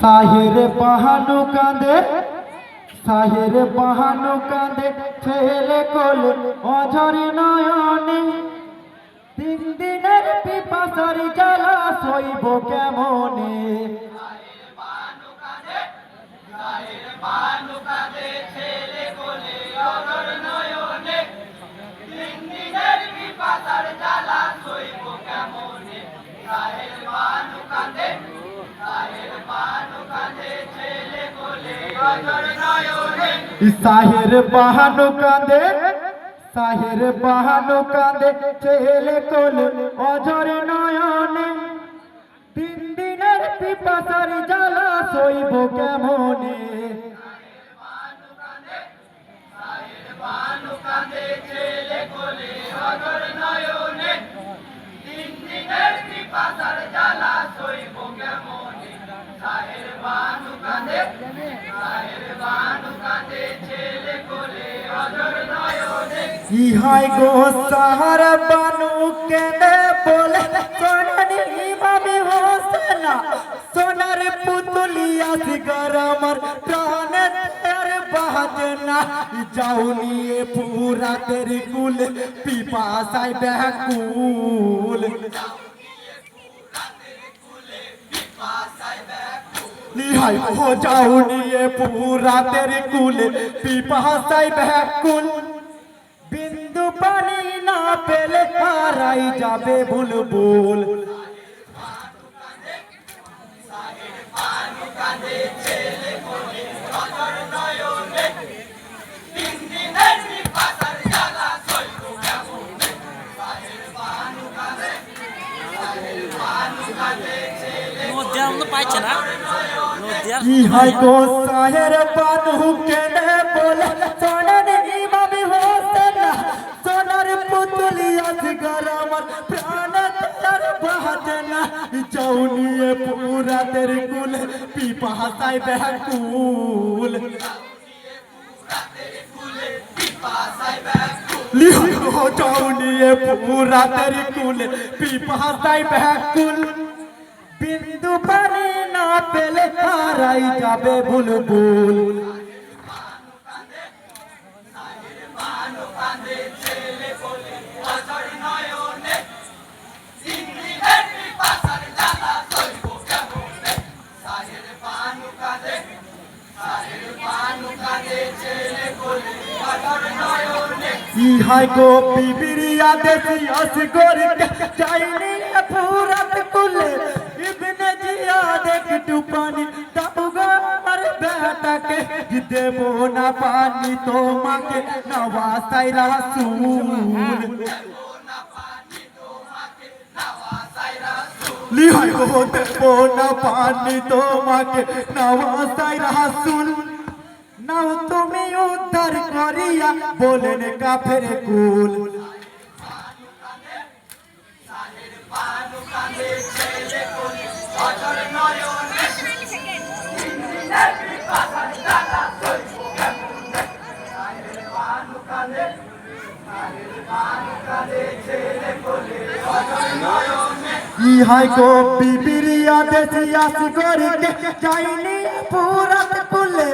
সাহের পাহানু কাঁদে সাহের পাহানু কাঁদে ছেলে কল অঝরে নয়নে। তিন দিনের পিপাসার জ্বালা সইব কেমনে সাহের বাহানু কাঁদে সাহের বাহানু কাঁদে ছেলে কোল অঝরে নয়নে। তিন দিনের পিপাসার জ্বালা সইব কেমনে? ইহাই গো সাহার বানু কেনে বলে? ইমামি হোসেনা, সোনার পুতুলি আসগর আমার প্রাণ বাজনা। যাও নিয়ে পুরা তেরি কুল, পিপাসায় ব্যাকুল। নিহাই হো যাও নিয়ে পুরা তেরি কুল, পিপাসায় ব্যাকুল। হারাই যাবে বুলবুল। পাইছে না কি হয় গো সাহের বানু কেনে বলে সোনার ইমামি হোসেন, সোনার পুতুলি আসগর বাজনা যাও নিয়ে পুরা তের কুল। পিপাসায় ব্যাকুল লিখো যাও নিয়ে পুরা তের কুল। পিপাসায় ব্যাকুল বিন্দু পানি না পেলে হারাই যাবে বুলবুল। ইহাই গো বিবিরিয়া দেশি আসগরিকে চাইনি ফুরাত কুলে, ইবনে জিয়া দেখ টুপানি। দাও গো আমার বেটাকে দেব না পানি তোমাকে? নওয়াসাই রাসূল। লিহাই গো দেব না পানি তোমাকে। নওয়াসাই রাসূল। নাও তুমি উদ্ধার করিয়া, বলেন কাফের কুল। ইহাই গো বিবিরিয়া দেশি আসি করিতে যাইনি পুরাত কুলে।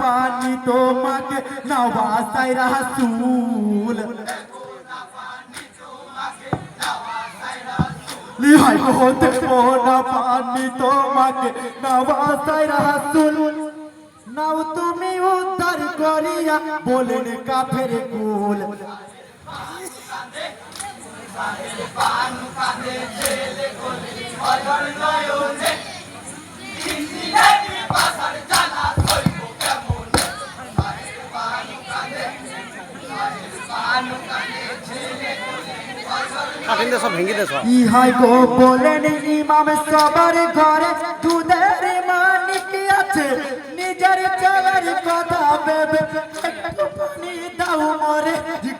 পানি তোমাকে নওয়াসাই রাসূল। পানি তোমাকে নওয়াসাই রাসূল। নাও তুমি উদ্ধার করিয়া, বলেন কাফের কুল। ইহাই গো বলেন ইমাম সবার ঘরে দুধের মানিক আছে নিজের চলার কথা ভেবে দাও মরে,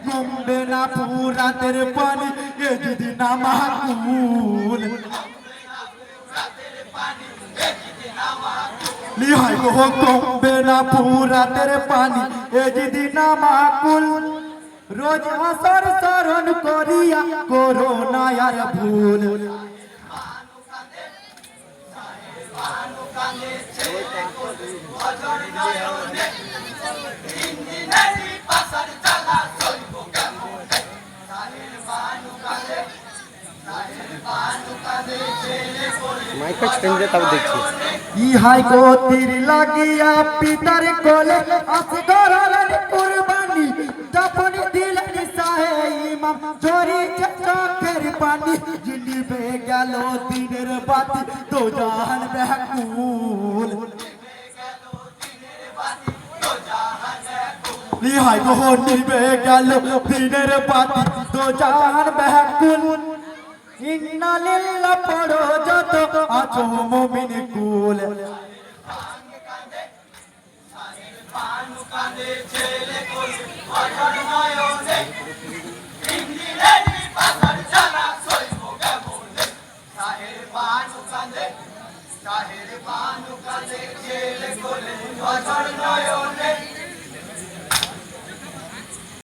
কমবে পুরাতের পানি। এ যদি না মাকুল লিহাই গো, কমবে না পুরাতের পানি। এ যদি না মাকুল রোজ হাসর স্মরণ করিয়া করো না আর ভুল। মাইকটা ছেড়ে দিয়ে তারপর দেখছি ইহাই গো তীর লাগিয়া পিতার কোলে আসগরের কুরবানি যখন দিলেন সাহে ইমাম চোরি চোখের পানি জিনিবে গেল দিনের বাতি তো জাহান ব্যাকুল ইহাই গো নিবে গেল দিনের বাতি তো জাহান ব্যাকুল ইন্নালিল্লাহ পড়ো যত আছো মুমিন কুল।